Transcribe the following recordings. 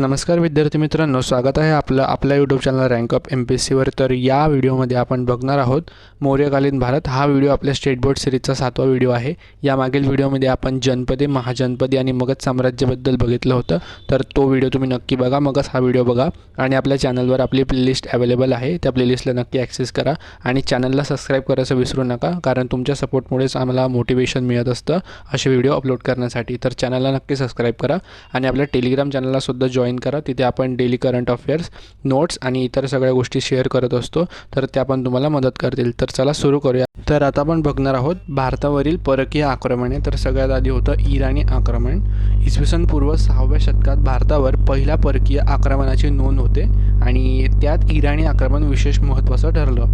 नमस्कार विद्यार्थी मित्रांनो स्वागत आहे आपलं आपल्या YouTube channel rank up M P S सीवर तर या व्हिडिओमध्ये आपण बघणार आहोत मौर्यकालीन भारत. हा व्हिडिओ आपल्या स्टेट बोर्ड सिरीजचा सातवा व्हिडिओ आहे. यामागील व्हिडिओमध्ये आपण जनपदे महाजनपदे आणि मगध साम्राज्याबद्दल बघितलं होतं. तर तो व्हिडिओ तुम्ही नक्की बघा मगच हा व्हिडिओ बघा. आणि आपल्या चॅनलवर आपली प्लेलिस्ट अवेलेबल आहे. त्या प्लेलिस्टला नक्की ॲक्सेस करा. आणि चॅनलला सबस्क्राईब करायचं विसरू नका कारण तुमच्या सपोर्टमुळेच आम्हाला मोटिवेशन मिळत असतं असे व्हिडिओ अपलोड करण्यासाठी. तर चॅनलला नक्की सबस्क्राईब करा. आणि आपल्या टेलिग्राम चॅनललासुद्धा जॉईन करा. तिथे आपण डेली करंट अफेअर्स नोट्स आणि इतर सगळ्या गोष्टी शेअर करत असतो. तर त्या पण तुम्हाला मदत करतील. तर चला सुरू करूया. तर आता आपण बघणार आहोत भारतावरील परकीय आक्रमणे. तर सगळ्यात आधी होतं इराणी आक्रमण. इसवी सन पूर्व सहाव्या शतकात भारतावर पहिल्या परकीय आक्रमणाची नोंद होते. आणि त्यात इराणी आक्रमण विशेष महत्त्वाचं ठरलं.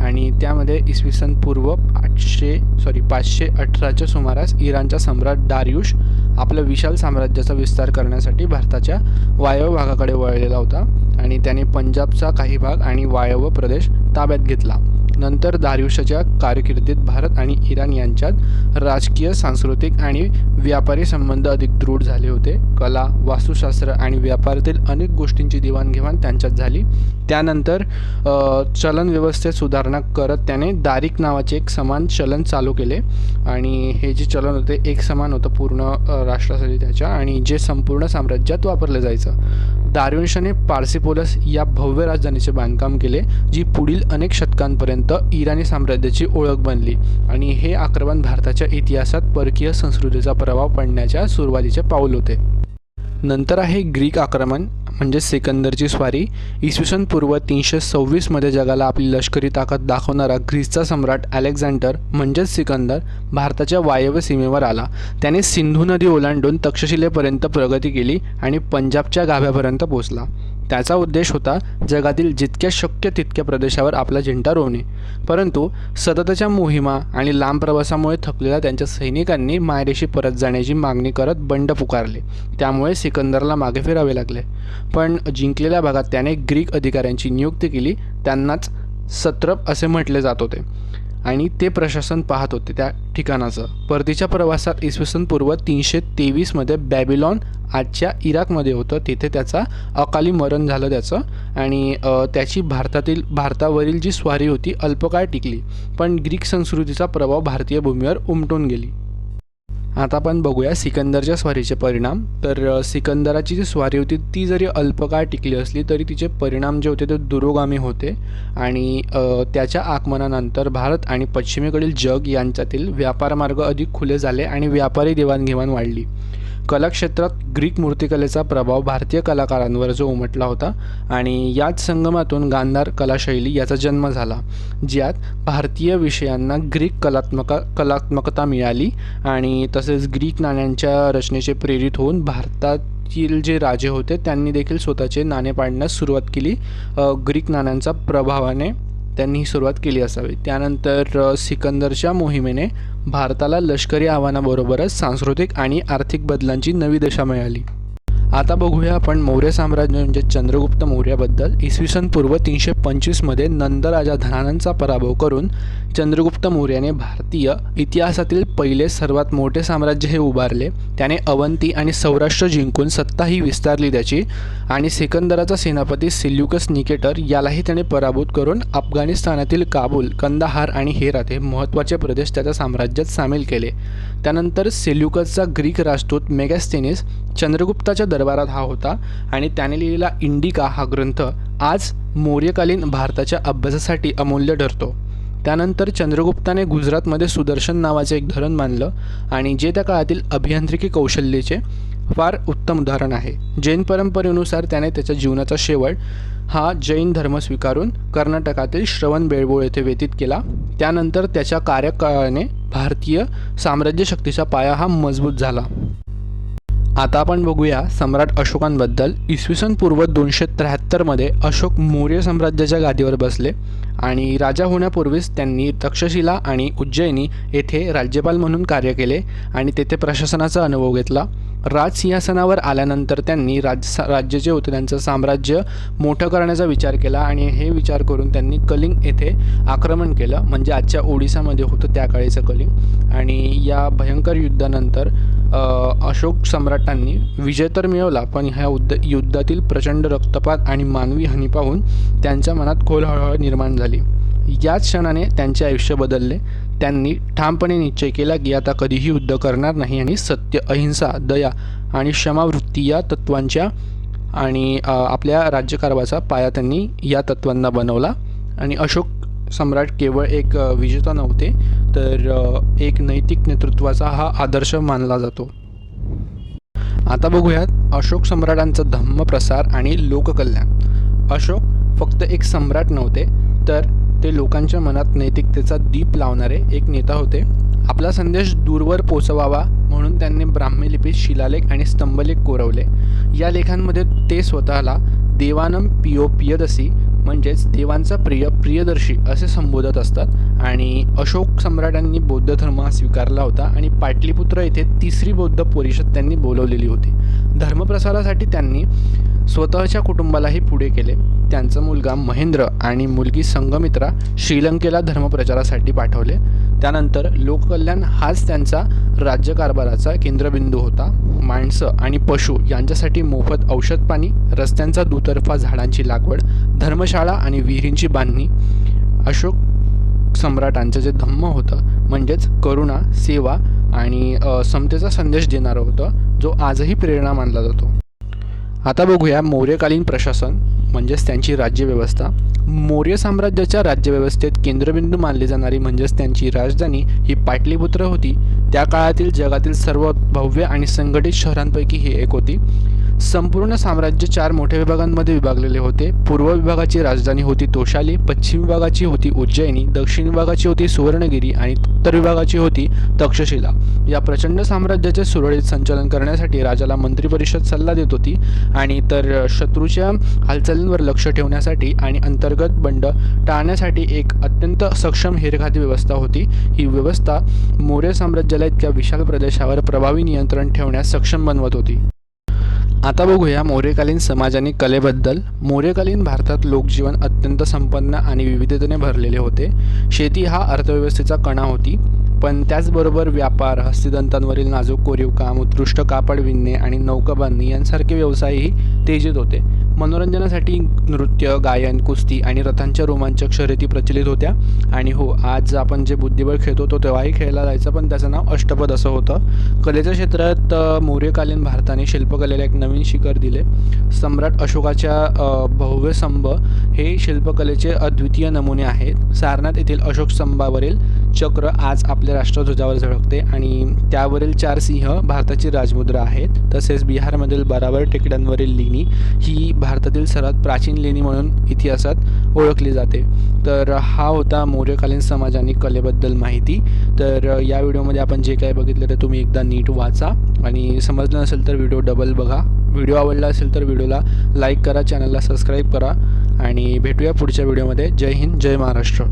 आणि त्यामध्ये इसवी सन पूर्व आठशे सॉरी पाचशे अठराच्या सुमारास इराणचा सम्राट दारियुश आपल्या विशाल साम्राज्याचा विस्तार करण्यासाठी भारताच्या वायव्य भागाकडे वळलेला होता. आणि त्याने पंजाबचा काही भाग आणि वायव्य प्रदेश ताब्यात घेतला. नंतर दारियुशाच्या कारकिर्दीत भारत आणि इराण यांच्यात राजकीय सांस्कृतिक आणि व्यापारी संबंध अधिक दृढ झाले होते. कला वास्तुशास्त्र आणि व्यापारातील अनेक गोष्टींची देवाणघेवाण त्यांच्यात झाली. त्यानंतर चलन व्यवस्थेत सुधारणा करत त्याने दारिक नावाचे एक समान चलन चालू केले आणि हे जे चलन होते एक समान होतं पूर्ण राष्ट्रासाठी त्याच्या आणि जे संपूर्ण साम्राज्यात वापरलं जायचं. दारिवंशाने पार्सिपोलस या भव्य राजधानीचे बांधकाम केले जी पुढील अनेक शतकांपर्यंत इराणी साम्राज्याची ओळख बनली आणि हे आक्रमण भारताच्या इतिहासात परकीय संस्कृतीचा प्रभाव पडण्याच्या सुरुवातीचे पाऊल होते. नंतर आहे ग्रीक आक्रमण म्हणजे सिकंदरची स्वारी. इसवी सन पूर्व तीनशे सव्वीसमध्ये जगाला आपली लष्करी ताकद दाखवणारा ग्रीसचा सम्राट अलेक्झांडर म्हणजेच सिकंदर भारताच्या वायव्य सीमेवर आला. त्याने सिंधू नदी ओलांडून तक्षशिलेपर्यंत प्रगती केली आणि पंजाबच्या गाभ्यापर्यंत पोचला त्याचा उद्देश होता जगातील जितक्या शक्य तितक्या प्रदेशावर आपला झेंडा रोवणे. परंतु सततच्या मोहिमा आणि लांब प्रवासामुळे थकलेल्या त्यांच्या सैनिकांनी मायदेशी परत जाण्याची मागणी करत बंड पुकारले. त्यामुळे सिकंदरला मागे फिरावे लागले. पण जिंकलेल्या भागात त्याने ग्रीक अधिकाऱ्यांची नियुक्ती केली त्यांनाच सत्रप असे म्हटले जात होते. आणि ते प्रशासन पाहत होते त्या ठिकाणाचं. परतीच्या प्रवासात इसवी सन पूर्व तीनशे तेवीसमध्ये बॅबिलॉन आजच्या इराकमध्ये होतं. तिथे त्याचा अकाली मरण झालं त्याचं आणि त्याची भारतातील भारतावरील जी स्वारी होती अल्पकाळ टिकली. पण ग्रीक संस्कृतीचा प्रभाव भारतीय भूमीवर उमटून गेली. आता आपण बघूया सिकंदरच्या स्वारीचे परिणाम. तर सिकंदराची जी स्वारी होती ती जरी अल्पकाळ टिकली असली तरी तिचे परिणाम जे होते ते दुरोगामी होते. आणि त्याच्या आगमनानंतर भारत आणि पश्चिमेकडील जग यांच्यातील व्यापार मार्ग अधिक खुले झाले आणि व्यापारी देवाणघेवाण वाढली. कलाक्षेत्रात ग्रीक मूर्तिकलेचा प्रभाव भारतीय कलाकारांवर जो उमटला होता आणि याच संगमातून गांधार कलाशैली याचा जन्म झाला ज्यात भारतीय विषयांना ग्रीक कलात्मका कलात्मकता मिळाली आणि तसेच ग्रीक नाण्यांच्या रचनेचे प्रेरित होऊन भारतातील जे राजे होते त्यांनी देखील स्वतःचे नाणे पाडण्यास सुरुवात केली. ग्रीक नाण्यांचा प्रभावाने त्यांनी सुरुवात केली असावी. त्यानंतर सिकंदरच्या मोहिमेने भारताला लष्करी आव्हानाबरोबरच सांस्कृतिक आणि आर्थिक बदलांची नवी दशा मिळाली. आता बघूया आपण मौर्य साम्राज्य म्हणजे चंद्रगुप्त मौर्याबद्दल. इसवी सन पूर्व तीनशे पंचवीसमध्ये नंदराजा धनानंदचा पराभव करून चंद्रगुप्त मौर्याने भारतीय इतिहासातील पहिले सर्वात मोठे साम्राज्य हे उभारले. त्याने अवंती आणि सौराष्ट्र जिंकून सत्ताही विस्तारली त्याची आणि सिकंदराचा सेनापती सिल्युकस निकेटर यालाही त्याने पराभूत करून अफगाणिस्तानातील काबूल कंदाहार आणि हेरात हे महत्त्वाचे प्रदेश त्याच्या साम्राज्यात सामील केले. त्यानंतर सेल्युकसचा ग्रीक राजदूत मेगॅस्टेनिस चंद्रगुप्ताच्या दरबारात हा होता आणि त्याने लिहिलेला इंडिका हा ग्रंथ आज मौर्यकालीन भारताच्या अभ्यासासाठी अमूल्य ठरतो. त्यानंतर चंद्रगुप्ताने गुजरातमध्ये सुदर्शन नावाचे एक धरण बांधलं आणि जे त्या काळातील अभियांत्रिकी कौशल्याचे फार उत्तम उदाहरण आहे. जैन परंपरेनुसार त्याने त्याच्या जीवनाचा शेवट हा जैन धर्म स्वीकारून कर्नाटकातील श्रवण बेळबोळ येथे व्यतीत केला. त्यानंतर त्याच्या कार्यकाळाने भारतीय साम्राज्यशक्तीचा पाया हा मजबूत झाला. आता आपण बघूया सम्राट अशोकांबद्दल. इसवी सन पूर्व दोनशे त्र्याहत्तरमध्ये अशोक मौर्य साम्राज्याच्या गादीवर बसले आणि राजा होण्यापूर्वीच त्यांनी तक्षशिला आणि उज्जैनी येथे राज्यपाल म्हणून कार्य केले आणि तेथे प्रशासनाचा अनुभव घेतला. राजसिंहासनावर आल्यानंतर त्यांनी राज राज्य जे होतं त्यांचं साम्राज्य मोठं करण्याचा विचार केला आणि हे विचार करून त्यांनी कलिंग येथे आक्रमण केलं. म्हणजे आजच्या ओडिसामध्ये होतं त्या काळीचं कलिंग. आणि या भयंकर युद्धानंतर अशोक सम्राटांनी विजय तर मिळवला पण ह्या युद्ध युद्धातील प्रचंड रक्तपात आणि मानवी हानी पाहून त्यांच्या मनात खोल हळहळ निर्माण झाली. याच क्षणाने त्यांचे आयुष्य बदलले. त्यांनी ठामपणे निश्चय केला की आता कधीही युद्ध करणार नाही आणि सत्य अहिंसा दया आणि क्षमावृत्ती या तत्वांच्या आणि आपल्या राज्यकारभाचा पाया त्यांनी या तत्वांना बनवला. आणि अशोक सम्राट केवळ एक विजेता नव्हते तर एक नैतिक नेतृत्वाचा हा आदर्श मानला जातो. आता बघूयात अशोक सम्राटांचा धम्मप्रसार आणि लोककल्याण. अशोक फक्त एक सम्राट नव्हते तर ते लोकांच्या मनात नैतिकतेचा दीप लावणारे एक नेता होते. आपला संदेश दूरवर पोचवावा म्हणून त्यांनी ब्राह्मी लिपीत शिलालेख आणि स्तंभलेख कोरवले. या लेखांमध्ये ते स्वतःला देवानम पिओ पियदसी म्हणजेच देवांचा प्रिय प्रियदर्शी असे संबोधत असतात आणि अशोक सम्राटांनी बौद्ध धर्म हा स्वीकारला होता आणि पाटलीपुत्र येथे तिसरी बौद्ध परिषद त्यांनी बोलवलेली होती. धर्मप्रसारासाठी त्यांनी स्वतःच्या कुटुंबालाही पुढे केले. त्यांचा मुलगा महेंद्र आणि मुलगी संगमित्रा श्रीलंकेला धर्मप्रचारासाठी पाठवले. त्यानंतर लोककल्याण हाच त्यांचा राज्यकारभाराचा केंद्रबिंदू होता. माणसं आणि पशु यांच्यासाठी मोफत औषध पाणी रस्त्यांचा दुतर्फा झाडांची लागवड धर्मशाळा आणि विहिरींची बांधणी अशोक सम्राटांचं जे धम्म होतं म्हणजेच करुणा सेवा आणि समतेचा संदेश देणारं होतं जो आजही प्रेरणा मानला जातो. आता बघूया मौर्यकालीन प्रशासन म्हणजेच त्यांची राज्यव्यवस्था. मौर्य साम्राज्याच्या राज्यव्यवस्थेत केंद्रबिंदू मानली जाणारी म्हणजेच त्यांची राजधानी ही पाटलीपुत्र होती. त्या काळातील जगातील सर्व भव्य आणि संघटित शहरांपैकी ही एक होती. संपूर्ण साम्राज्य चार मोठ्या विभागांमध्ये विभागलेले होते. पूर्व विभागाची राजधानी होती तोशाली पश्चिम विभागाची होती उज्जैनी दक्षिण विभागाची होती सुवर्णगिरी आणि उत्तर विभागाची होती तक्षशिला. या प्रचंड साम्राज्याचे सुरळीत संचालन करण्यासाठी राजाला मंत्रिपरिषद सल्ला देत होती आणि तर शत्रूच्या हालचालींवर लक्ष ठेवण्यासाठी आणि अंतर्गत बंड टाळण्यासाठी एक अत्यंत सक्षम हेरखाती व्यवस्था होती. ही व्यवस्था मौर्य साम्राज्याला इतक्या विशाल प्रदेशावर प्रभावी नियंत्रण ठेवण्यास सक्षम बनवत होती. आता बघूया मौर्यकालीन समाज आणि कलेबद्दल. मौर्यकालीन भारतात लोकजीवन अत्यंत संपन्न आणि विविधतेने भरलेले होते. शेती हा अर्थव्यवस्थेचा कणा होती पण त्याचबरोबर व्यापार हस्तिदंतांवरील नाजूक कोरीव काम उत्कृष्ट कापड विणणे आणि नौकाबांधणी यांसारखे व्यवसायही तेजीत होते. मनोरंजनासाठी नृत्य गायन कुस्ती आणि रथांच्या रोमांचक शर्यती प्रचलित होत्या. आणि हो आज आपण जे बुद्धिबळ खेळतो तो तेव्हाही खेळला जायचा पण त्याचं नाव अष्टपद असं होतं. कलेच्या क्षेत्रात मौर्यकालीन भारताने शिल्पकलेला एक नवीन शिखर दिले. सम्राट अशोकाच्या भव्य स्तंभ हे शिल्पकलेचे अद्वितीय नमुने आहेत. सारनाथ येथील अशोक स्तंभावरील चक्र आज आपल्या राष्ट्रध्वजावर झळकते आणि त्यावरील चार सिंह भारताची राजमुद्रा आहेत. तसेच बिहारमधील बराबर टेकड्यांवरील लिणी ही भारतातील सर्वात प्राचीन लेणी म्हणून इतिहासात ओळखली जाते. तर हा होता मौर्यकालीन समाज आणि कलेबद्दल माहिती. तर या व्हिडिओमध्ये आपण जे काही बघितलं ते तुम्ही एकदा नीट वाचा. आणि समजलं नसेल तर व्हिडिओ डबल बघा. व्हिडिओ आवडला असेल तर व्हिडिओला लाईक करा चॅनलला सबस्क्राईब करा. आणि भेटूया पुढच्या व्हिडिओमध्ये. जय हिंद जय महाराष्ट्र.